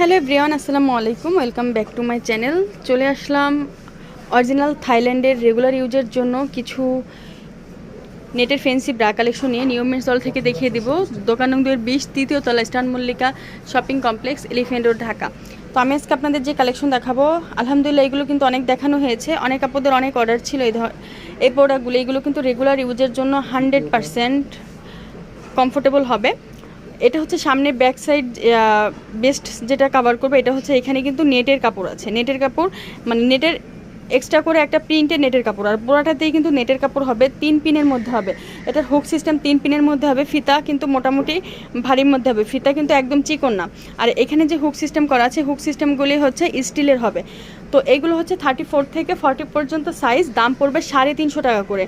Hello everyone, আসসালামু আলাইকুম। Welcome back to my channel. চলে আসলাম অরিজিনাল থাইল্যান্ডের রেগুলার ইউজের জন্য কিছু নেটের ফেন্সি ব্রা কালেকশন নিয়ে নিয়মের স্থল থেকে দেখিয়ে দিব। দোকান নং দুয়ের বিশ, তৃতীয় তলা star Mallika shopping complex elephant road, Dhaka. তো আমি আজকে আপনাদের যে কালেকশন দেখাবো, আলহামদুলিল্লাহ এগুলো কিন্তু অনেক দেখানো হয়েছে। অনেক আপুদের অনেক অর্ডার ছিল এই ধর এই প্রোডাক্টগুলো এগুলো কিন্তু রেগুলার ইউজের জন্য হান্ড্রেড পারসেন্ট কমফোর্টেবল হবে। এটা হচ্ছে সামনে ব্যাক সাইড বেস্ট যেটা কভার করবে, এটা হচ্ছে এখানে কিন্তু নেটের কাপড় আছে। নেটের কাপড় মানে নেটের এক্সট্রা করে একটা প্রিন্টের নেটের কাপড়, আর পুরাটাতেই কিন্তু নেটের কাপড় হবে, তিন পিনের মধ্যে হবে। এটার হুক সিস্টেম তিন পিনের মধ্যে হবে, ফিতা কিন্তু মোটামুটি ভারীর মধ্যে হবে, ফিতা কিন্তু একদম চিকন না। আর এখানে যে হুক সিস্টেম করা আছে হুক সিস্টেমগুলি হচ্ছে স্টিলের হবে। তো এইগুলো হচ্ছে থার্টি ফোর থেকে ফর্টি পর্যন্ত সাইজ দাম পড়বে সাড়ে তিনশো টাকা করে।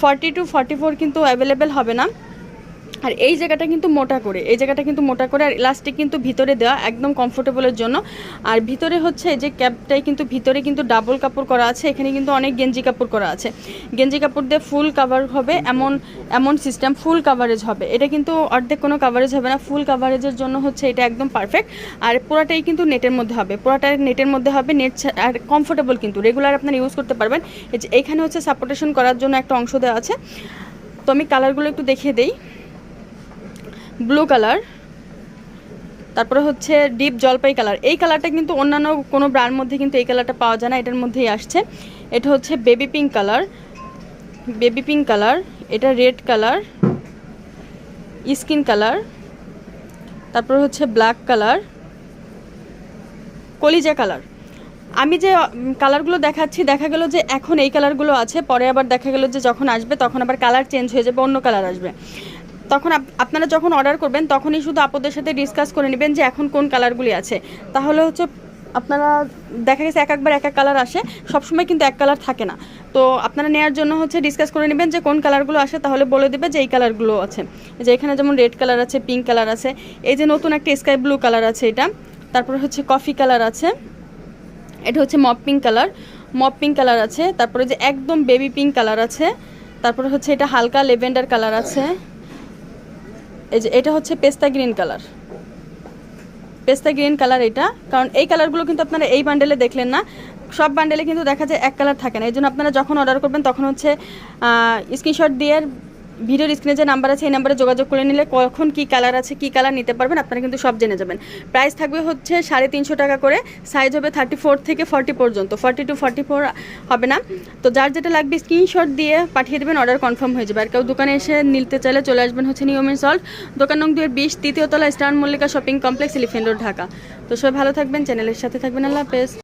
ফর্টি টু ফর্টি ফোর কিন্তু অ্যাভেলেবেল হবে না। আর এই জায়গাটা কিন্তু মোটা করে, এই জায়গাটা কিন্তু মোটা করে আর ইলাস্টিক কিন্তু ভিতরে দেওয়া একদম কমফোর্টেবলের জন্য। আর ভিতরে হচ্ছে এই যে ক্যাপটাই কিন্তু ভিতরে কিন্তু ডাবল কাপড় করা আছে, এখানে কিন্তু অনেক গেঞ্জি কাপড় করা আছে। গেঞ্জি কাপড় দিয়ে ফুল কাভার হবে, এমন এমন সিস্টেম ফুল কাভারেজ হবে। এটা কিন্তু অর্ধেক কোনো কাভারেজ হবে না ফুল কাভারেজের জন্য হচ্ছে এটা একদম পারফেক্ট আর পুরাটাই কিন্তু নেটের মধ্যে হবে পুরাটা নেটের মধ্যে হবে নেট আর কমফোর্টেবল কিন্তু রেগুলার আপনারা ইউজ করতে পারবেন। এখানে হচ্ছে সাপোর্টেশন করার জন্য একটা অংশ দেওয়া আছে। তো আমি কালারগুলো একটু দেখিয়ে দিই। Blue colour. তারপরে হচ্ছে ডিপ জলপাই কালার। এই কালারটা কিন্তু অন্যান্য কোনো ব্র্যান্ড মধ্যে কিন্তু এই কালারটা পাওয়া যায় না, এটার মধ্যেই আসছে। এটা হচ্ছে baby pink colour. Baby pink colour, এটা রেড কালার, স্কিন কালার, তারপর হচ্ছে ব্ল্যাক কালার, কলিজা কালার। আমি যে কালারগুলো দেখাচ্ছি, দেখা গেল যে এখন এই কালারগুলো আছে, পরে আবার দেখা গেল যে যখন আসবে, তখন আবার কালার চেঞ্জ হয়ে যাবে, অন্য কালার আসবে। তখন আপ- আপনারা যখন অর্ডার করবেন, তখনই শুধু আপুদের সাথে ডিসকাস করে নেবেন যে এখন কোন কালারগুলি আছে। তাহলে হচ্ছে আপনারা দেখা গেছে এক একবার এক এক কালার আসে, সবসময় কিন্তু এক কালার থাকে না। তো আপনারা নেওয়ার জন্য হচ্ছে ডিসকাস করে নেবেন যে কোন কালারগুলো আসে, তাহলে বলে দেবে যে এই কালারগুলো আছে। যে এখানে যেমন রেড কালার আছে পিঙ্ক কালার আছে, এই যে নতুন একটা স্কাই ব্লু কালার আছে এটা, তারপরে হচ্ছে কফি কালার আছে, এটা হচ্ছে মপ পিঙ্ক কালার মপ পিঙ্ক কালার আছে, তারপরে যে একদম বেবি পিঙ্ক কালার আছে, তারপরে হচ্ছে এটা হালকা লেভেন্ডার কালার আছে। এই যে এটা হচ্ছে পেস্তা গ্রিন কালার। পেস্তা গ্রিন কালার এটা। কারণ এই কালারগুলো কিন্তু আপনারা এই বান্ডেলে দেখলেন না। সব বান্ডেলে কিন্তু দেখা যায় এক কালার থাকে না। এই জন্য আপনারা যখন অর্ডার করবেন তখন হচ্ছে স্ক্রিনশট দিয়ে ভিডিওর স্ক্রিনে যে নাম্বার আছে, এই নাম্বারে যোগাযোগ করে নিলে কখন কি কালার আছে, কি কালার নিতে পারবেন, আপনারা কিন্তু সব জেনে যাবেন। প্রাইস থাকবে হচ্ছে সাড়ে তিনশো টাকা করে সাইজ হবে থার্টি ফোর থেকে ফর্টি পর্যন্ত। ফর্টি টু ফর্টি ফোর হবে না। তো যার যেটা লাগবে স্ক্রিনশট দিয়ে পাঠিয়ে দেবেন অর্ডার কনফার্ম হয়ে যাবে। আর কেউ দোকানে এসে নিতে চাইলে চলে আসবেন হচ্ছে নিয়মের সল্ট দোকান নং দুয়ের বিশ, তৃতীয় তলা star Mallika shopping complex elephant road Dhaka. তো সবাই ভালো থাকবেন, চ্যানেলের সাথে থাকবেন, আল্লাহ হাফেজ।